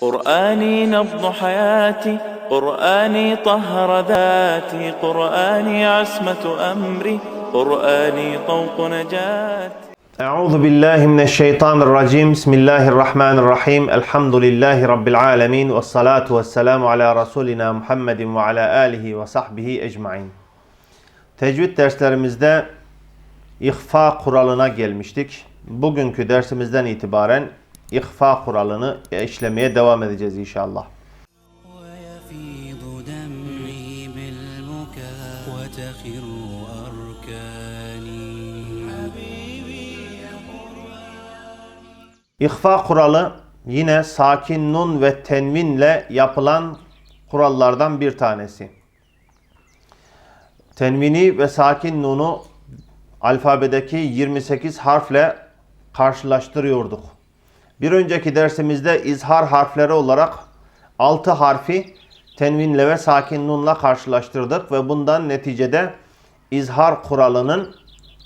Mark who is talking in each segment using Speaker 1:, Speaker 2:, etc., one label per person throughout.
Speaker 1: قرآني نبض حياتي قرآني طهر ذاتي قرآني عصمة أمري قرآني طوق نجاتي
Speaker 2: أعوذ بالله من الشيطان الرجيم بسم الله الرحمن الرحيم الحمد لله رب العالمين والصلاة والسلام على رسولنا ala alihi ve sahbihi ecmain. Tecvid derslerimizde ihfa kuralına gelmiştik. Bugünkü dersimizden itibaren ihfa kuralını işlemeye devam edeceğiz inşallah. İhfa kuralı yine sakin nun ve tenvinle yapılan kurallardan bir tanesi. Tenvini ve sakin nunu alfabedeki 28 harfle karşılaştırıyorduk. Bir önceki dersimizde izhar harfleri olarak 6 harfi tenvinle ve sakin nunla karşılaştırdık ve bundan neticede izhar kuralının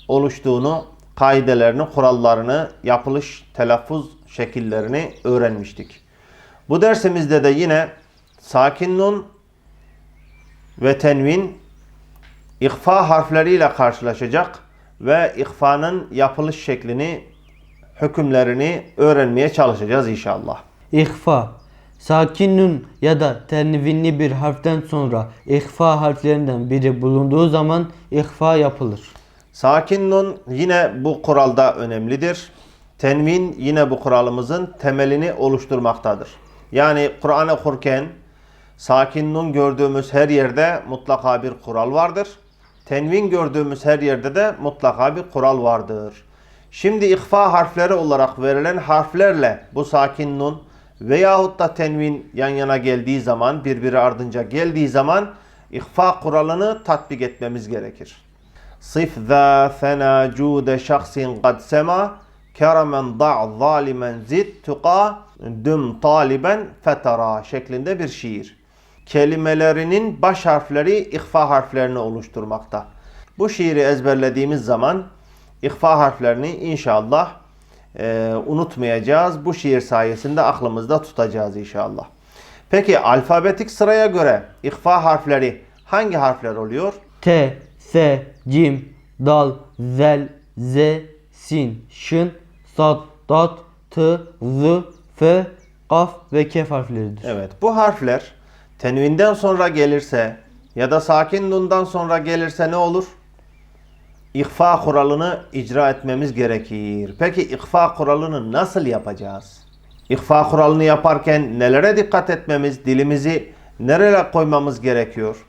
Speaker 2: oluştuğunu, kaidelerini, kurallarını, yapılış, telaffuz şekillerini öğrenmiştik. Bu dersimizde de yine sakin nun ve tenvin ihfa harfleriyle karşılaşacak ve ihfanın yapılış şeklini, hükümlerini öğrenmeye çalışacağız inşallah.
Speaker 3: İhfa Sakin nun ya da tenvinli bir harften sonra ihfa harflerinden biri bulunduğu zaman ihfa yapılır.
Speaker 2: Sakin nun yine bu kuralda önemlidir. Tenvin yine bu kuralımızın temelini oluşturmaktadır. Yani Kur'an okurken sakin nun gördüğümüz her yerde mutlaka bir kural vardır. Tenvin gördüğümüz her yerde de mutlaka bir kural vardır. Şimdi ihfa harfleri olarak verilen harflerle bu sakin nun veyahut da tenvin yan yana geldiği zaman, birbiri ardınca geldiği zaman ihfa kuralını tatbik etmemiz gerekir. Sif zâ fena cûde şahsin gad sema keremen da' zalimen zid tuqa düm taliben fetara şeklinde bir şiir. Kelimelerinin baş harfleri ihfa harflerini oluşturmakta. Bu şiiri ezberlediğimiz zaman ihfa harflerini inşallah e, unutmayacağız. Bu şiir sayesinde aklımızda tutacağız inşallah. Peki alfabetik sıraya göre ihfa harfleri hangi harfler oluyor?
Speaker 3: T, S, Cim, Dal, Zel, Z, Sin, Şın, Sad, Dat, T, Z, F, Kaf ve Kef harfleridir.
Speaker 2: Evet bu harfler tenvinden sonra gelirse ya da sakin nundan sonra gelirse ne olur? İhfa kuralını icra etmemiz gerekir. Peki ihfa kuralını nasıl yapacağız? İhfa kuralını yaparken nelere dikkat etmemiz, dilimizi nereye koymamız gerekiyor?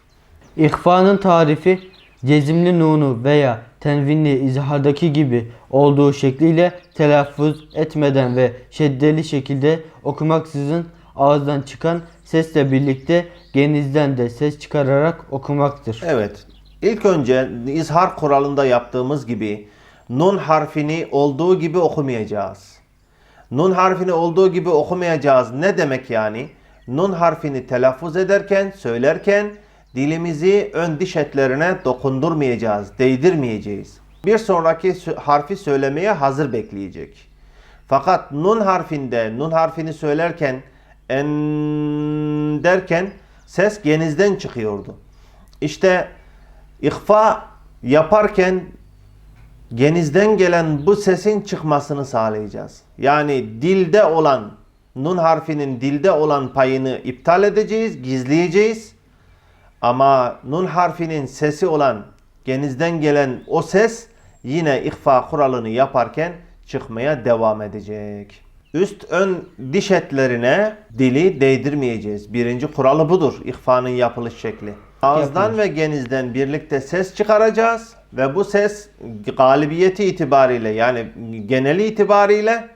Speaker 3: İhfanın tarifi cezimli nunu veya tenvinli izhardaki gibi olduğu şekliyle telaffuz etmeden ve şeddeli şekilde okumaksızın ağızdan çıkan sesle birlikte genizden de ses çıkararak okumaktır.
Speaker 2: Evet. İlk önce izhar kuralında yaptığımız gibi nun harfini olduğu gibi okumayacağız. Nun harfini olduğu gibi okumayacağız. Ne demek yani? Nun harfini telaffuz ederken, söylerken dilimizi ön diş etlerine dokundurmayacağız, değdirmeyeceğiz. Bir sonraki harfi söylemeye hazır bekleyecek. Fakat nun harfinde, nun harfini söylerken en derken ses genizden çıkıyordu. İşte ihfa yaparken genizden gelen bu sesin çıkmasını sağlayacağız. Yani dilde olan nun harfinin dilde olan payını iptal edeceğiz, gizleyeceğiz. Ama nun harfinin sesi olan genizden gelen o ses yine ihfa kuralını yaparken çıkmaya devam edecek. Üst ön diş etlerine dili değdirmeyeceğiz. Birinci kuralı budur ihfanın yapılış şekli. Ağızdan ve genizden birlikte ses çıkaracağız ve bu ses galibiyeti itibariyle yani geneli itibariyle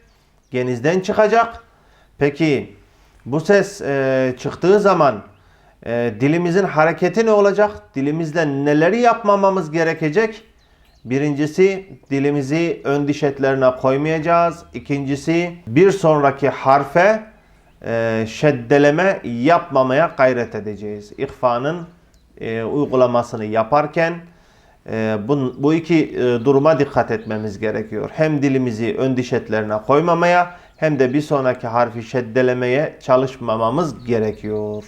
Speaker 2: genizden çıkacak. Peki bu ses e, çıktığı zaman e, dilimizin hareketi ne olacak? Dilimizle neleri yapmamamız gerekecek? Birincisi dilimizi ön diş etlerine koymayacağız. İkincisi bir sonraki harfe e, şeddeleme yapmamaya gayret edeceğiz. İhfanın e, uygulamasını yaparken e, bu, bu iki e, duruma dikkat etmemiz gerekiyor. Hem dilimizi ön diş etlerine koymamaya hem de bir sonraki harfi şeddelemeye çalışmamamız gerekiyor.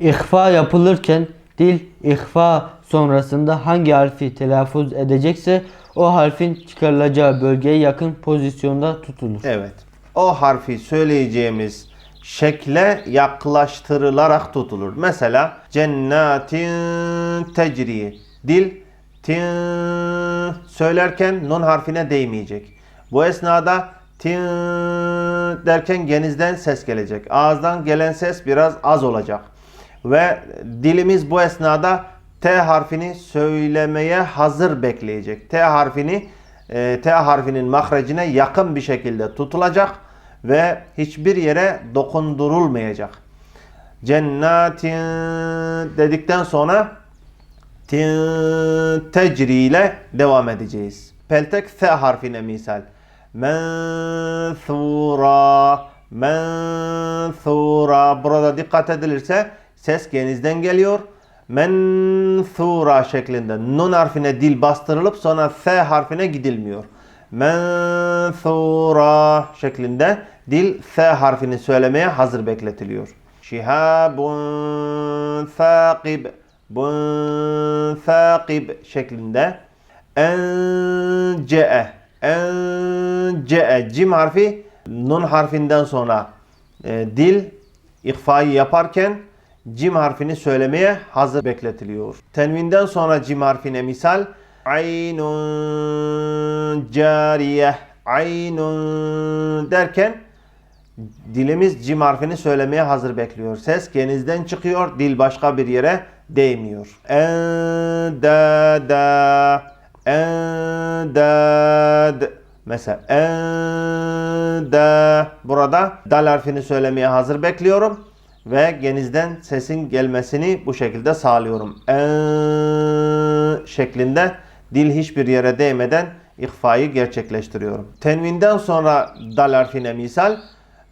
Speaker 3: İhfa yapılırken dil ihfa sonrasında hangi harfi telaffuz edecekse o harfin çıkarılacağı bölgeye yakın pozisyonda tutulur.
Speaker 2: Evet. O harfi söyleyeceğimiz şekle yaklaştırılarak tutulur. Mesela cennetin tecri. Dil tin söylerken nun harfine değmeyecek. Bu esnada tin derken genizden ses gelecek. Ağızdan gelen ses biraz az olacak. Ve dilimiz bu esnada T harfini söylemeye hazır bekleyecek. T harfini e, T harfinin mahrecine yakın bir şekilde tutulacak ve hiçbir yere dokundurulmayacak. Cennetin dedikten sonra tin tecri ile devam edeceğiz. Peltek T harfine misal. Menthura menthura burada dikkat edilirse ses genizden geliyor. Menthura şeklinde nun harfine dil bastırılıp sonra F harfine gidilmiyor. Menthura şeklinde dil F harfini söylemeye hazır bekletiliyor. Şihabun thaqib bun thaqib şeklinde ence'e ence'e cim harfi nun harfinden sonra e, dil ihfayı yaparken cim harfini söylemeye hazır bekletiliyor. Tenvinden sonra cim harfine misal aynun cariye aynun derken dilimiz cim harfini söylemeye hazır bekliyor. Ses genizden çıkıyor, dil başka bir yere değmiyor. Endada endad Mesela enda burada dal harfini söylemeye hazır bekliyorum ve genizden sesin gelmesini bu şekilde sağlıyorum. En şeklinde dil hiçbir yere değmeden ihfayı gerçekleştiriyorum. Tenvinden sonra dal harfine misal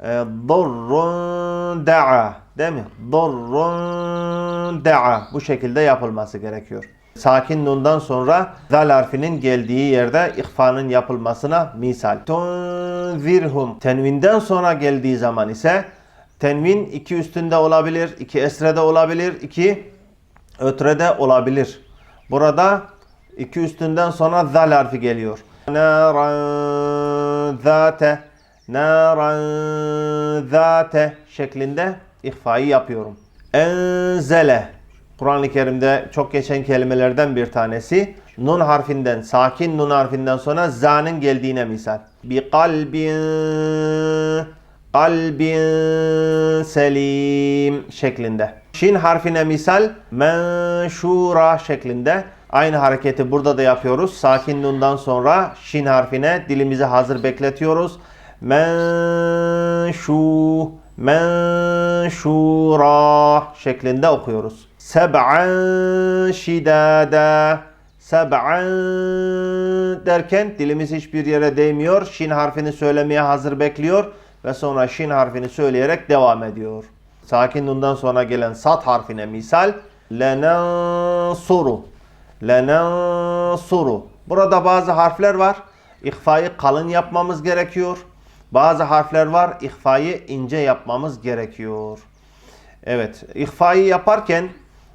Speaker 2: e, Dorrun da'a değil mi? Dorrun da'a bu şekilde yapılması gerekiyor. Sakin nundan sonra zal harfinin geldiği yerde ihfanın yapılmasına misal. Tunzirhum. Tenvinden sonra geldiği zaman ise tenvin iki üstünde olabilir, iki esrede olabilir, iki ötrede olabilir. Burada iki üstünden sonra zal harfi geliyor. Naran zate naran zate şeklinde ihfayı yapıyorum. Enzele Kur'an-ı Kerim'de çok geçen kelimelerden bir tanesi. Nun harfinden, sakin nun harfinden sonra za'nın geldiğine misal. Bi kalbin kalbin selim şeklinde. Şin harfine misal menşura şeklinde. Aynı hareketi burada da yapıyoruz. Sakin nundan sonra şin harfine dilimizi hazır bekletiyoruz. Menşu menşura şeklinde okuyoruz. Seb'an şidada Seb'an derken dilimiz hiçbir yere değmiyor. Şin harfini söylemeye hazır bekliyor ve sonra şin harfini söyleyerek devam ediyor. Sakin nundan sonra gelen sat harfine misal lenansuru lenansuru Burada bazı harfler var. İhfayı kalın yapmamız gerekiyor. Bazı harfler var. İhfayı ince yapmamız gerekiyor. Evet. ihfayı yaparken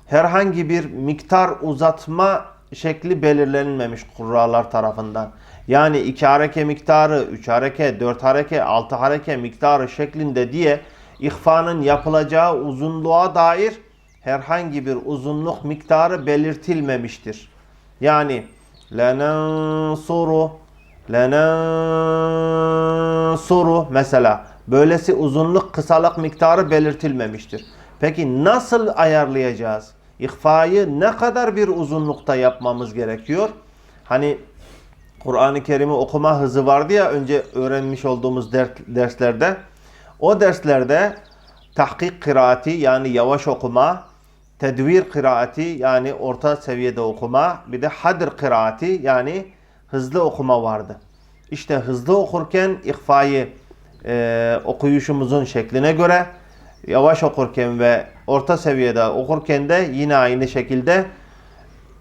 Speaker 2: herhangi bir miktar uzatma şekli belirlenmemiş kurralar tarafından. Yani iki hareke miktarı, üç hareke, dört hareke, altı hareke miktarı şeklinde diye ihfanın yapılacağı uzunluğa dair herhangi bir uzunluk miktarı belirtilmemiştir. Yani lenansuru lenansuru mesela böylesi uzunluk kısalık miktarı belirtilmemiştir. Peki nasıl ayarlayacağız? İhfayı ne kadar bir uzunlukta yapmamız gerekiyor? Hani Kur'an-ı Kerim'i okuma hızı vardı ya önce öğrenmiş olduğumuz derslerde. O derslerde tahkik kıraati yani yavaş okuma, tedvir kıraati yani orta seviyede okuma, bir de hadr kıraati yani hızlı okuma vardı. İşte hızlı okurken ihfayı e, okuyuşumuzun şekline göre yavaş okurken ve orta seviyede okurken de yine aynı şekilde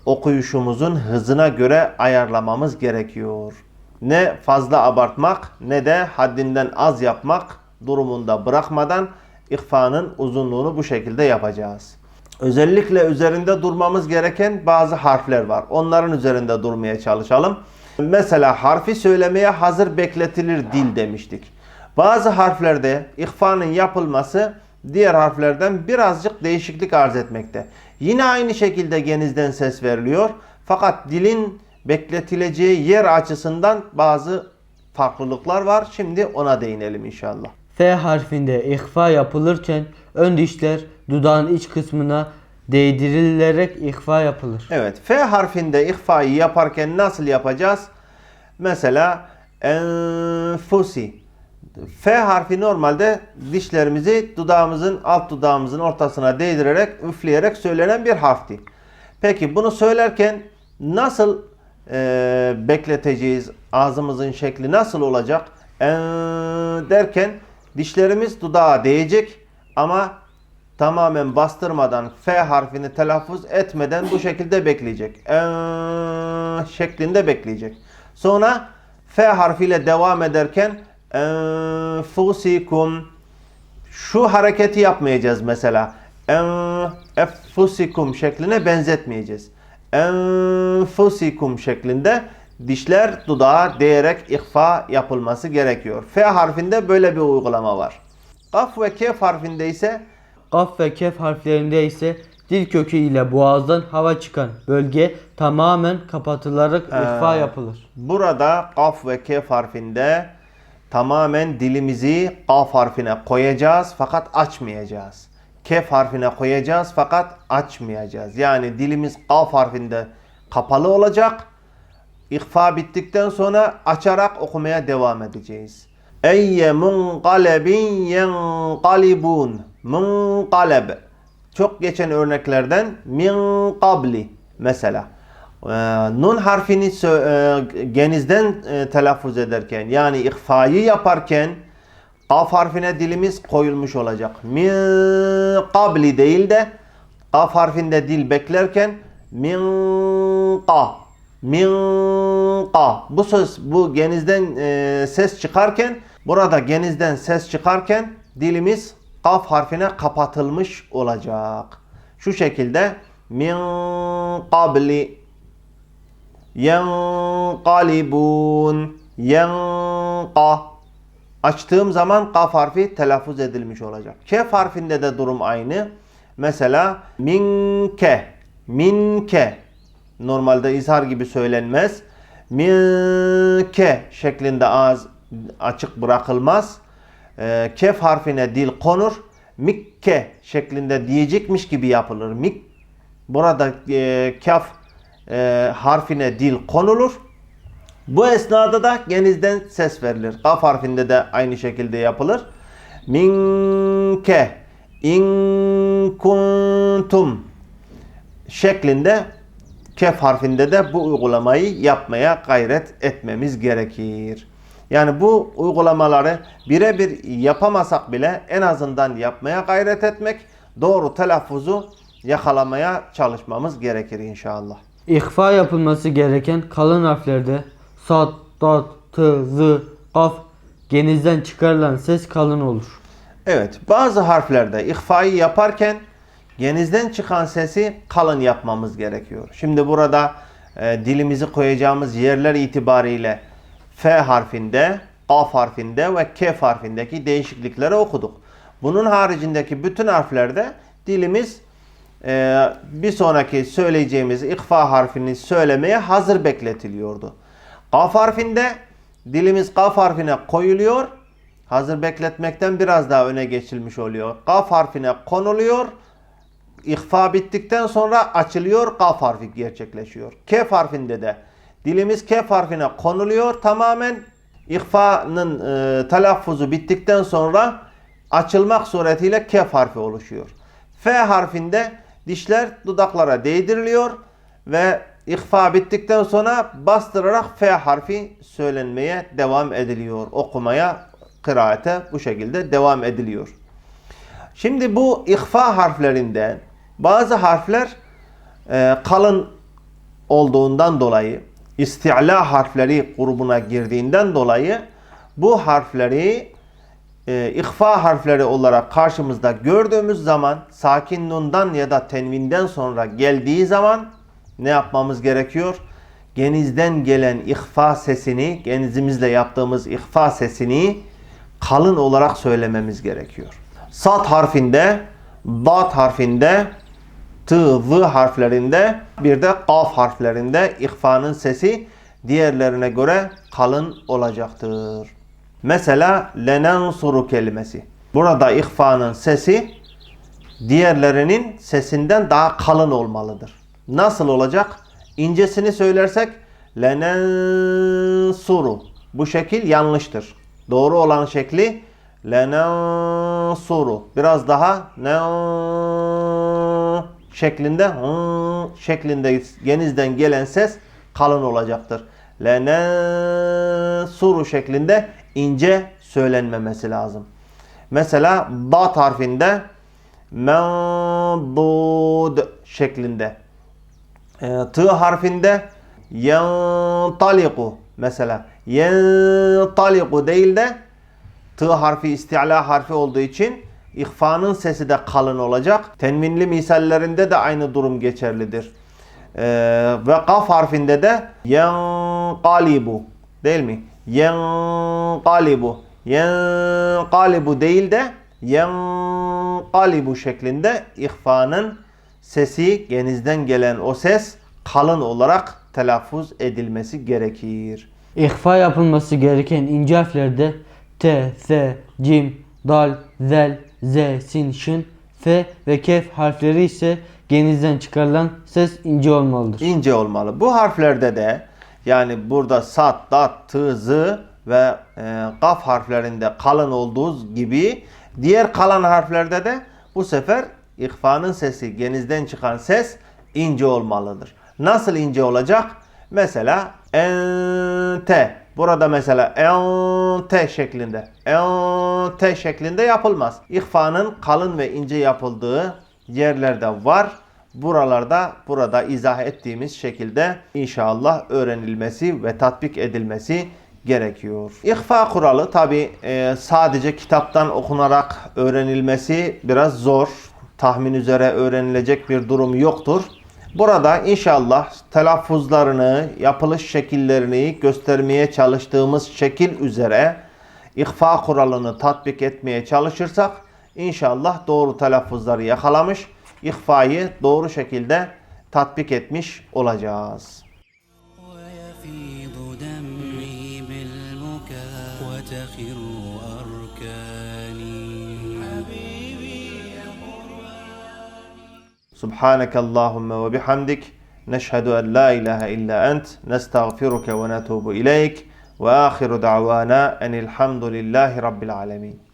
Speaker 2: okuyuşumuzun hızına göre ayarlamamız gerekiyor. ne fazla abartmak ne de haddinden az yapmak durumunda bırakmadan ihfanın uzunluğunu bu şekilde yapacağız. Özellikle üzerinde durmamız gereken bazı harfler var. Onların üzerinde durmaya çalışalım. Mesela harfi söylemeye hazır bekletilir dil demiştik. Bazı harflerde ihfanın yapılması diğer harflerden birazcık değişiklik arz etmekte. Yine aynı şekilde genizden ses veriliyor. Fakat dilin bekletileceği yer açısından bazı farklılıklar var. Şimdi ona değinelim inşallah.
Speaker 3: F harfinde ihfa yapılırken ön dişler dudağın iç kısmına değdirilerek ihfa yapılır.
Speaker 2: Evet, F harfinde ihfayı yaparken nasıl yapacağız? Mesela enfusi. F harfi normalde dişlerimizi dudağımızın alt dudağımızın ortasına değdirerek üfleyerek söylenen bir harfti. Peki bunu söylerken nasıl e, bekleteceğiz? Ağzımızın şekli nasıl olacak? En derken dişlerimiz dudağa değecek ama tamamen bastırmadan F harfini telaffuz etmeden bu şekilde bekleyecek. En şeklinde bekleyecek. Sonra F harfiyle devam ederken enfusikum şu hareketi yapmayacağız mesela. Enfusikum şekline benzetmeyeceğiz. Enfusikum şeklinde dişler dudağa değerek ihfa yapılması gerekiyor. F harfinde böyle bir uygulama var. Kaf ve kef harfinde ise
Speaker 3: Kaf ve kef harflerinde ise dil kökü ile boğazdan hava çıkan bölge tamamen kapatılarak ihfa yapılır.
Speaker 2: Burada kaf ve kef harfinde tamamen dilimizi kaf harfine koyacağız fakat açmayacağız. Kef harfine koyacağız fakat açmayacağız. Yani dilimiz kaf harfinde kapalı olacak. İhfa bittikten sonra açarak okumaya devam edeceğiz. Eyye munqalebin yenqalibun. Munqaleb. Çok geçen örneklerden min qabli mesela. Ee, nun harfini e, genizden e, telaffuz ederken yani ihfayı yaparken kaf harfine dilimiz koyulmuş olacak. Min qabli değil de kaf harfinde dil beklerken min qa min qa bu söz bu genizden e, ses çıkarken burada genizden ses çıkarken dilimiz kaf harfine kapatılmış olacak. Şu şekilde min qabli yenqalibun yenqa açtığım zaman kaf harfi telaffuz edilmiş olacak. Kef harfinde de durum aynı. Mesela minke minke normalde izhar gibi söylenmez. Minke şeklinde ağız açık bırakılmaz. Ee, kef harfine dil konur. Mikke şeklinde diyecekmiş gibi yapılır. Mik burada e, kaf e, harfine dil konulur. Bu esnada da genizden ses verilir. Kaf harfinde de aynı şekilde yapılır. Minke in kuntum şeklinde kef harfinde de bu uygulamayı yapmaya gayret etmemiz gerekir. Yani bu uygulamaları birebir yapamasak bile en azından yapmaya gayret etmek, doğru telaffuzu yakalamaya çalışmamız gerekir inşallah.
Speaker 3: İhfa yapılması gereken kalın harflerde sad, dat, t, z, kaf genizden çıkarılan ses kalın olur.
Speaker 2: Evet, bazı harflerde ihfayı yaparken genizden çıkan sesi kalın yapmamız gerekiyor. Şimdi burada e, dilimizi koyacağımız yerler itibariyle F harfinde, Kaf harfinde ve Kef harfindeki değişiklikleri okuduk. Bunun haricindeki bütün harflerde dilimiz e, bir sonraki söyleyeceğimiz ihfa harfini söylemeye hazır bekletiliyordu. Kaf harfinde dilimiz kaf harfine koyuluyor. Hazır bekletmekten biraz daha öne geçilmiş oluyor. Kaf harfine konuluyor. İhfa bittikten sonra açılıyor. Kaf harfi gerçekleşiyor. Kef harfinde de dilimiz kef harfine konuluyor. Tamamen ihfanın e, telaffuzu bittikten sonra açılmak suretiyle kef harfi oluşuyor. F harfinde dişler dudaklara değdiriliyor ve ihfa bittikten sonra bastırarak F harfi söylenmeye devam ediliyor. Okumaya, kıraate bu şekilde devam ediliyor. Şimdi bu ihfa harflerinden bazı harfler e, kalın olduğundan dolayı isti'la harfleri grubuna girdiğinden dolayı bu harfleri e, ihfa harfleri olarak karşımızda gördüğümüz zaman sakin nundan ya da tenvinden sonra geldiği zaman ne yapmamız gerekiyor? Genizden gelen ihfa sesini, genizimizle yaptığımız ihfa sesini kalın olarak söylememiz gerekiyor. Sat harfinde, dat harfinde, tı, zı harflerinde, bir de kaf harflerinde ihfanın sesi diğerlerine göre kalın olacaktır. Mesela lenensuru kelimesi. Burada ihfanın sesi diğerlerinin sesinden daha kalın olmalıdır. Nasıl olacak? İncesini söylersek lenensuru. Bu şekil yanlıştır. Doğru olan şekli lenensuru. Biraz daha nen şeklinde şeklinde genizden gelen ses kalın olacaktır. Lenensuru şeklinde ince söylenmemesi lazım. Mesela dat harfinde mendud şeklinde. E, tı harfinde yentaliku mesela yentaliku değil de tı harfi isti'la harfi olduğu için ihfanın sesi de kalın olacak. Tenvinli misallerinde de aynı durum geçerlidir. Ee, ve kaf harfinde de yenkalibu değil mi? Yenkalibu. Yenkalibu değil de yenkalibu şeklinde ihfanın sesi genizden gelen o ses kalın olarak telaffuz edilmesi gerekir.
Speaker 3: İhfa yapılması gereken ince harflerde T, S, Cim, Dal, Zel, Z, Sin, Şın, F ve Kef harfleri ise genizden çıkarılan ses ince olmalıdır.
Speaker 2: ince olmalı. Bu harflerde de yani burada sat, dat, tı, zı ve e, kaf harflerinde kalın olduğu gibi diğer kalan harflerde de bu sefer ihfanın sesi, genizden çıkan ses ince olmalıdır. Nasıl ince olacak? Mesela ente. Burada mesela ente şeklinde. Ente şeklinde yapılmaz. İhfanın kalın ve ince yapıldığı yerlerde var. Buralarda burada izah ettiğimiz şekilde inşallah öğrenilmesi ve tatbik edilmesi gerekiyor. İhfa kuralı tabi sadece kitaptan okunarak öğrenilmesi biraz zor. Tahmin üzere öğrenilecek bir durum yoktur. Burada inşallah telaffuzlarını, yapılış şekillerini göstermeye çalıştığımız şekil üzere ihfa kuralını tatbik etmeye çalışırsak inşallah doğru telaffuzları yakalamış, ihfayı doğru şekilde tatbik etmiş olacağız. سبحانك اللهم وبحمدك نشهد أن لا إله إلا أنت نستغفرك ونتوب إليك وآخر دعوانا أن الحمد لله رب العالمين.